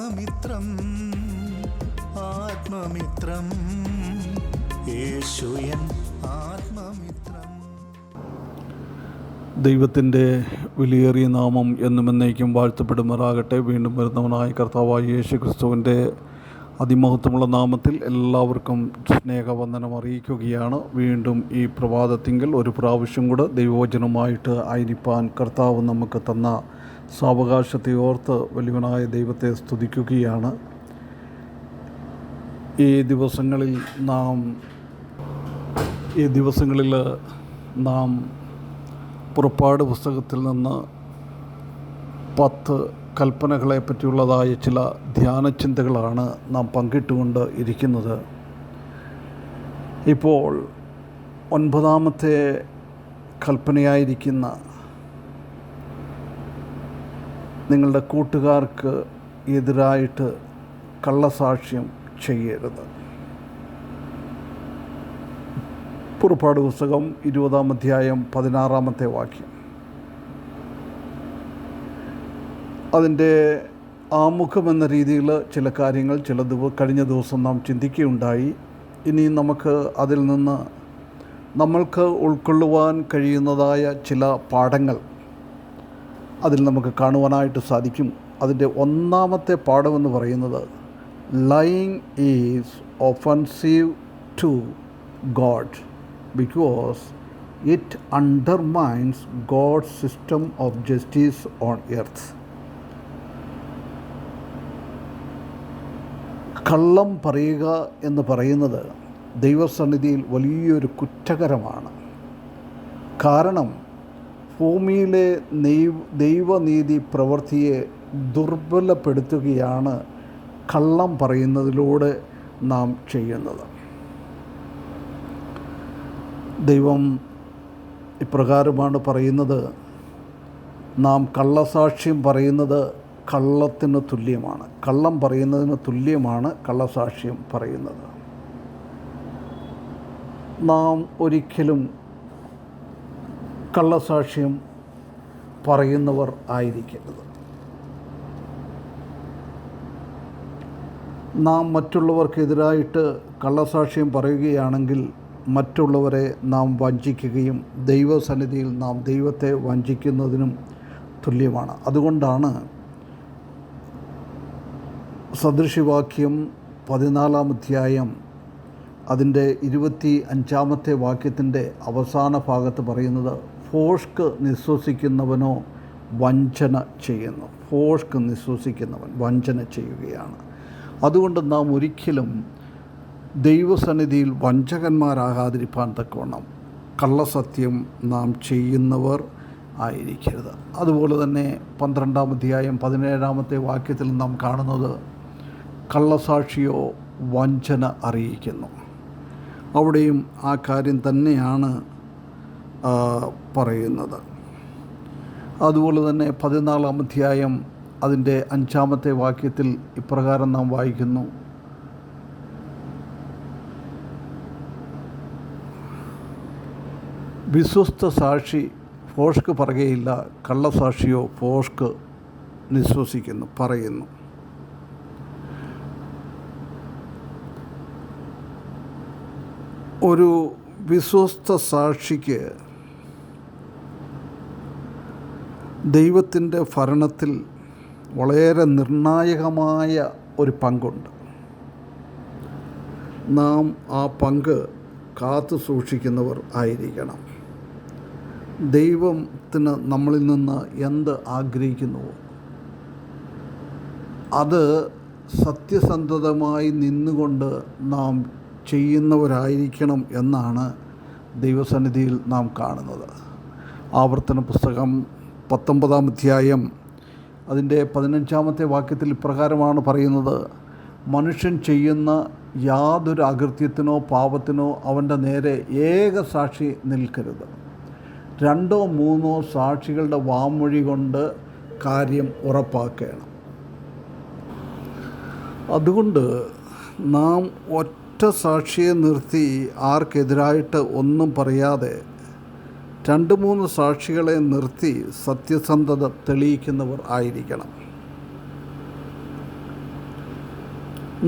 ആത്മമിത്രം ആത്മമിത്രം. യേശുയൻ ആത്മമിത്രം. ദൈവത്തിന്റെ വിലയേറിയ നാമം എന്നും എന്നേക്കും വാഴ്ത്തപ്പെടുമാറാകട്ടെ. വീണ്ടും വരുന്നവനായ കർത്താവായ യേശു ക്രിസ്തുവിന്റെ അതിമഹത്വമുള്ള നാമത്തിൽ എല്ലാവർക്കും സ്നേഹവന്ദനം അറിയിക്കുകയാണ്. വീണ്ടും ഈ പ്രഭാതത്തിങ്കിൽ ഒരു പ്രാവശ്യം കൂടെ ദൈവവചനമായിട്ട് ആയിരിക്കാൻ കർത്താവ് നമുക്ക് തന്ന സാവകാശത്തെ ഓർത്ത് വലിയവനായ ദൈവത്തെ സ്തുതിക്കുകയാണ്. ഈ ദിവസങ്ങളിൽ നാം ഈ ദിവസങ്ങളിൽ നാം പുറപ്പാട് പുസ്തകത്തിൽ നിന്ന് പത്ത് കൽപ്പനകളെ പറ്റിയുള്ളതായ ചില ധ്യാനചിന്തകളാണ് നാം പങ്കിട്ടുകൊണ്ട് ഇരിക്കുന്നത്. ഇപ്പോൾ ഒൻപതാമത്തെ കൽപ്പനയായിരിക്കുന്ന നിങ്ങളുടെ കൂട്ടുകാർക്ക് എതിരായിട്ട് കള്ളസാക്ഷ്യം ചെയ്യരുത്. പുറപ്പാട് പുസ്തകം ഇരുപതാം അധ്യായം പതിനാറാമത്തെ വാക്യം. അതിന്റെ ആമുഖം എന്ന രീതിയിൽ ചില കാര്യങ്ങൾ ചില ദിവ കഴിഞ്ഞ ദിവസം നാം ചിന്തിക്കുകയുണ്ടായി. ഇനി നമുക്ക് അതിൽ നിന്ന് നമ്മൾക്ക് ഉൾക്കൊള്ളുവാൻ കഴിയുന്നതായ ചില പാഠങ്ങൾ അതിൽ നമുക്ക് കാണുവാനായിട്ട് സാധിക്കും. അതിന്റെ ഒന്നാമത്തെ പാഠമെന്ന് പറയുന്നത് lying is offensive to God because it undermines God system of justice on earth കള്ളം പറയുക എന്ന് പറയുന്നത് ദൈവസന്നിധിയിൽ വലിയൊരു കുറ്റകരമാണ്. കാരണം ഭൂമിയിലെ ദൈവനീതി പ്രവൃത്തിയെ ദുർബലപ്പെടുത്തുകയാണ് കള്ളം പറയുന്നതിലൂടെ നാം ചെയ്യുന്നത്. ദൈവം ഇപ്രകാരമാണ് പറയുന്നത്. നാം കള്ളസാക്ഷ്യം പറയുന്നത് കള്ളത്തിന് തുല്യമാണ്. കള്ളം പറയുന്നതിന് തുല്യമാണ് കള്ളസാക്ഷ്യം പറയുന്നത്. നാം ഒരിക്കലും കള്ളസാക്ഷ്യം പറയുന്നവർ ആയിരിക്കരുത്. നാം മറ്റുള്ളവർക്കെതിരായിട്ട് കള്ളസാക്ഷ്യം പറയുകയാണെങ്കിൽ മറ്റുള്ളവരെ നാം വഞ്ചിക്കുകയും ദൈവസന്നിധിയിൽ നാം ദൈവത്തെ വഞ്ചിക്കുന്നതിനും തുല്യമാണ്. അതുകൊണ്ടാണ് സദൃശിവാക്യം പതിനാലാം അധ്യായം അതിന്റെ ഇരുപത്തി അഞ്ചാമത്തെ വാക്യത്തിന്റെ അവസാന ഭാഗത്ത് പറയുന്നത് ഫോഷ്ക്ക് നിശ്വസിക്കുന്നവനോ വഞ്ചന ചെയ്യുന്നു. ഫോഷ്ക്ക് നിശ്വസിക്കുന്നവൻ വഞ്ചന ചെയ്യുകയാണ്. അതുകൊണ്ട് നാം ഒരിക്കലും ദൈവസന്നിധിയിൽ വഞ്ചകന്മാരാകാതിരിക്കാൻ തക്കവണ്ണം കള്ളസത്യം നാം ചെയ്യുന്നവർ ആയിരിക്കരുത്. അതുപോലെ തന്നെ പന്ത്രണ്ടാം അധ്യായം പതിനേഴാമത്തെ വാക്യത്തിൽ നാം കാണുന്നത് കള്ളസാക്ഷിയോ വഞ്ചന അറിയിക്കുന്നു. അവിടെയും ആ കാര്യം തന്നെയാണ് പറയുന്നത്. അതുപോലെ തന്നെ പതിനാലാം അധ്യായം അതിന്റെ അഞ്ചാമത്തെ വാക്യത്തിൽ ഇപ്രകാരം നാം വായിക്കുന്നു. വിശ്വസ്ത സാക്ഷി ഫോഷ്ക്ക് പറയുകയില്ല കള്ളസാക്ഷിയോ ഫോഷ്ക്ക് നിശ്വസിക്കുന്നു പറയുന്നു. ഒരു വിശ്വസ്ത സാക്ഷിക്ക് ദൈവത്തിന്റെ ഭരണത്തിൽ വളരെ നിർണായകമായ ഒരു പങ്കുണ്ട്. നാം ആ പങ്ക് കാത്തു സൂക്ഷിക്കുന്നവർ ആയിരിക്കണം. ദൈവത്തിന് നമ്മളിൽ നിന്ന് എന്ത് ആഗ്രഹിക്കുന്നുവോ അത് സത്യസന്ധതമായി നിന്നുകൊണ്ട് നാം ചെയ്യുന്നവരായിരിക്കണം എന്നാണ് ദൈവസന്നിധിയിൽ നാം കാണുന്നത്. ആവർത്തന പുസ്തകം പത്തൊമ്പതാം അധ്യായം. അതിന്റെ പതിനഞ്ചാമത്തെ വാക്യത്തിൽ ഇപ്രകാരമാണ് പറയുന്നത് മനുഷ്യൻ ചെയ്യുന്ന യാതൊരു അകൃത്യത്തിനോ പാപത്തിനോ അവന്റെ നേരെ ഏക സാക്ഷി നിൽക്കരുത്. രണ്ടോ മൂന്നോ സാക്ഷികളുടെ വാമൊഴി കൊണ്ട് കാര്യം ഉറപ്പാക്കണം. അതുകൊണ്ട് നാം ഒറ്റ സാക്ഷിയെ നിർത്തി ആർക്കെതിരായിട്ട് ഒന്നും പറയാതെ രണ്ട് മൂന്ന് സാക്ഷികളെ നിർത്തി സത്യസന്ധത തെളിയിക്കുന്നവർ ആയിരിക്കണം.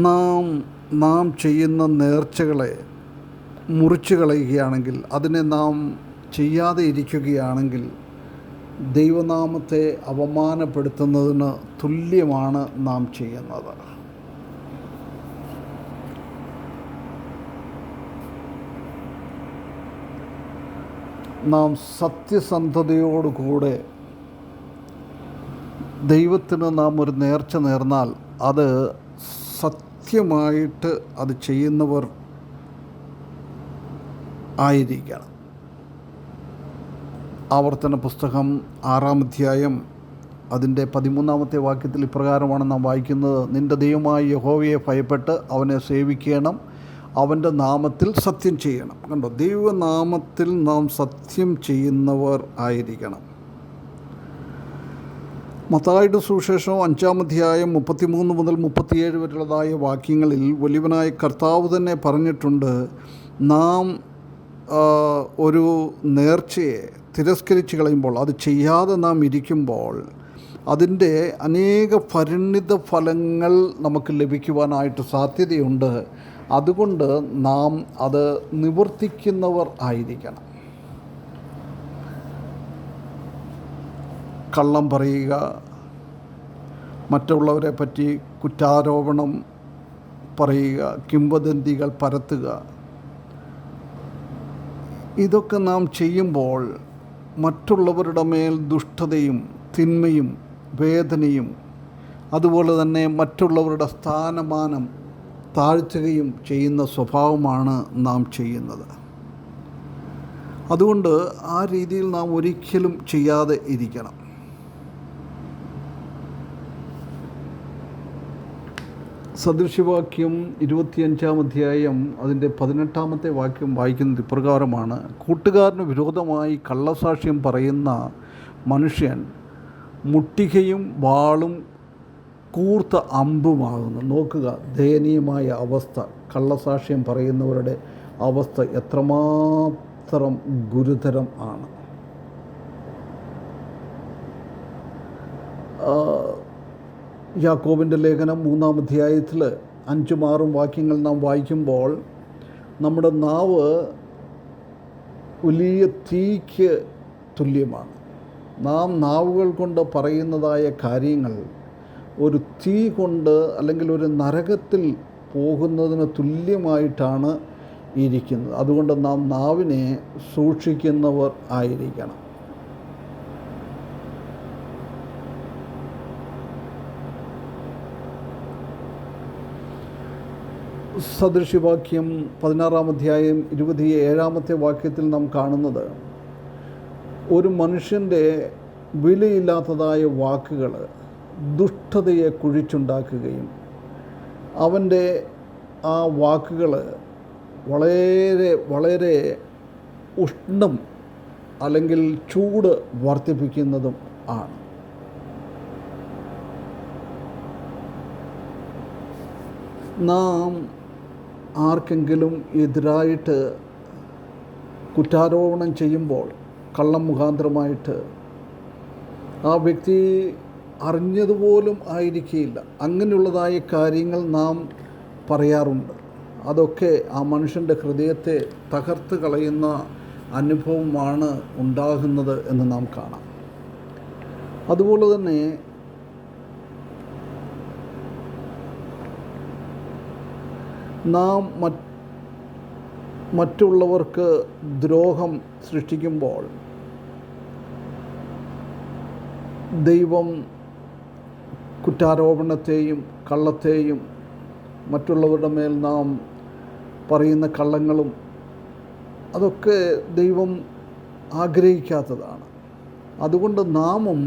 നാം നാം ചെയ്യുന്ന നേർച്ചകളെ മുറിച്ചു കളയുകയാണെങ്കിൽ അതിനെ നാം ചെയ്യാതെ ഇരിക്കുകയാണെങ്കിൽ ദൈവനാമത്തെ അപമാനപ്പെടുത്തുന്നതിന് തുല്യമാണ് നാം ചെയ്യുന്നത്. നാം സത്യസന്ധതയോടുകൂടെ ദൈവത്തിന് നാം ഒരു നേർച്ച നേർന്നാൽ അത് സത്യമായിട്ട് അത് ചെയ്യുന്നവർ ആയിരിക്കണം. ആവർത്തന പുസ്തകം ആറാം അധ്യായം അതിന്റെ പതിമൂന്നാമത്തെ വാക്യത്തിൽ ഇപ്രകാരമാണ് നാം വായിക്കുന്നത്. നിന്റെ ദൈവമായ യഹോവയെ ഭയപ്പെട്ട് അവനെ സേവിക്കണം. അവന്റെ നാമത്തിൽ സത്യം ചെയ്യണം. കണ്ടോ? ദൈവനാമത്തിൽ നാം സത്യം ചെയ്യുന്നവർ ആയിരിക്കണം. മത്തായുടെ സുവിശേഷം അഞ്ചാം അധ്യായം മുപ്പത്തിമൂന്ന് മുതൽ മുപ്പത്തിയേഴ് വരെയുള്ളതായ വാക്യങ്ങളിൽ വലിയവനായ കർത്താവ് തന്നെ പറഞ്ഞിട്ടുണ്ട് നാം ഒരു നേർച്ചയെ തിരസ്കരിച്ച് കളയുമ്പോൾ അത് ചെയ്യാതെ നാം ഇരിക്കുമ്പോൾ അതിന്റെ അനേക പരിണിത ഫലങ്ങൾ നമുക്ക് ലഭിക്കുവാനായിട്ട് സാധ്യതയുണ്ട്. അതുകൊണ്ട് നാം അത് നിവർത്തിക്കുന്നവർ ആയിരിക്കണം. കള്ളം പറയുക മറ്റുള്ളവരെ പറ്റി കുറ്റാരോപണം പറയുക കിംവദന്തികൾ പരത്തുക. ഇതൊക്കെ നാം ചെയ്യുമ്പോൾ മറ്റുള്ളവരുടെ മേൽ ദുഷ്ടതയും തിന്മയും വേദനയും അതുപോലെ തന്നെ മറ്റുള്ളവരുടെ സ്ഥാനമാനം താഴ്ത്തുകയും ചെയ്യുന്ന സ്വഭാവമാണ് നാം ചെയ്യുന്നത്. അതുകൊണ്ട് ആ രീതിയിൽ നാം ഒരിക്കലും ചെയ്യാതെ ഇരിക്കണം. സദൃശവാക്യം ഇരുപത്തിയഞ്ചാം അധ്യായം അതിന്റെ പതിനെട്ടാമത്തെ വാക്യം വായിക്കുന്നത് ഇപ്രകാരമാണ് കൂട്ടുകാരന് വിരോധമായി കള്ളസാക്ഷ്യം പറയുന്ന മനുഷ്യൻ മുട്ടികയും വാളും കൂർത്ത അമ്പുമാകുന്നു. നോക്കുക ദയനീയമായ അവസ്ഥ. കള്ളസാക്ഷ്യം പറയുന്നവരുടെ അവസ്ഥ എത്രമാത്രം ഗുരുതരം ആണ്. യാക്കോബിന്റെ ലേഖനം മൂന്നാം അധ്യായത്തിൽ അഞ്ചും ആറും വാക്യങ്ങൾ നാം വായിക്കുമ്പോൾ നമ്മുടെ നാവ് വലിയ തീക്ക് തുല്യമാണ്. നാം നാവുകൾ കൊണ്ട് പറയുന്നതായ കാര്യങ്ങൾ ഒരു തീ കൊണ്ട് അല്ലെങ്കിൽ ഒരു നരകത്തിൽ പോകുന്നതിന് തുല്യമായിട്ടാണ് ഇരിക്കുന്നത്. അതുകൊണ്ട് നാം നാവിനെ സൂക്ഷിക്കുന്നവർ ആയിരിക്കണം. സദൃശിവാക്യം പതിനാറാം അധ്യായം ഇരുപത്തി ഏഴാമത്തെ വാക്യത്തിൽ നാം കാണുന്നത് ഒരു മനുഷ്യന്റെ വിലയില്ലാത്തതായ വാക്കുകൾ ദുഷ്ടതയെ കുഴിച്ചുണ്ടാക്കുകയും അവന്റെ ആ വാക്കുകൾ വളരെ വളരെ ഉഷ്ണം അല്ലെങ്കിൽ ചൂട് വർദ്ധിപ്പിക്കുന്നതും ആണ്. നാം ആർക്കെങ്കിലും എതിരായിട്ട് കുറ്റാരോപണം ചെയ്യുമ്പോൾ കള്ളം മുഖാന്തരമായിട്ട് ആ വ്യക്തി അറിഞ്ഞതുപോലും ആയിരിക്കില്ല അങ്ങനെയുള്ളതായ കാര്യങ്ങൾ നാം പറയാറുണ്ട്. അതൊക്കെ ആ മനുഷ്യന്റെ ഹൃദയത്തെ തകർത്ത് കളയുന്ന അനുഭവമാണ് ഉണ്ടാകുന്നത് എന്ന് നാം കാണാം. അതുപോലെ തന്നെ നാം മറ്റ് മറ്റുള്ളവർക്ക് ദ്രോഹം സൃഷ്ടിക്കുമ്പോൾ ദൈവം കുറ്റാരോപണത്തെയും കള്ളത്തെയും മറ്റുള്ളവരുടെ മേൽ നാം പറയുന്ന കള്ളങ്ങളും അതൊക്കെ ദൈവം ആഗ്രഹിക്കാത്തതാണ്. അതുകൊണ്ട് നാമും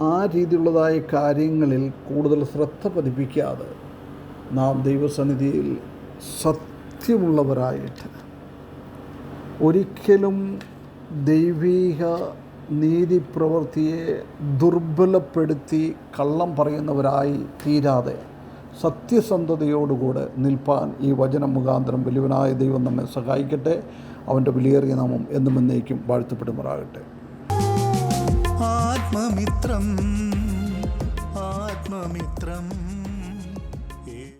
ആ രീതിയിലുള്ളതായ കാര്യങ്ങളിൽ കൂടുതൽ ശ്രദ്ധ പതിപ്പിക്കാതെ നാം ദൈവസന്നിധിയിൽ സത്യമുള്ളവരായിട്ട് ഒരിക്കലും ദൈവീക നീതി പ്രവൃത്തിയെ ദുർബലപ്പെടുത്തി കള്ളം പറയുന്നവരായി തീരാതെ സത്യസന്ധതയോടുകൂടെ നിൽപ്പാൻ ഈ വചനം മുഖാന്തരം വലിയവനായ ദൈവം നമ്മെ സഹായിക്കട്ടെ. അവന്റെ വിലയേറിയ നാമം എന്നും എന്നേക്കും വാഴ്ത്തപ്പെടുമാറാകട്ടെ. ആത്മമിത്രം ആത്മമിത്രം.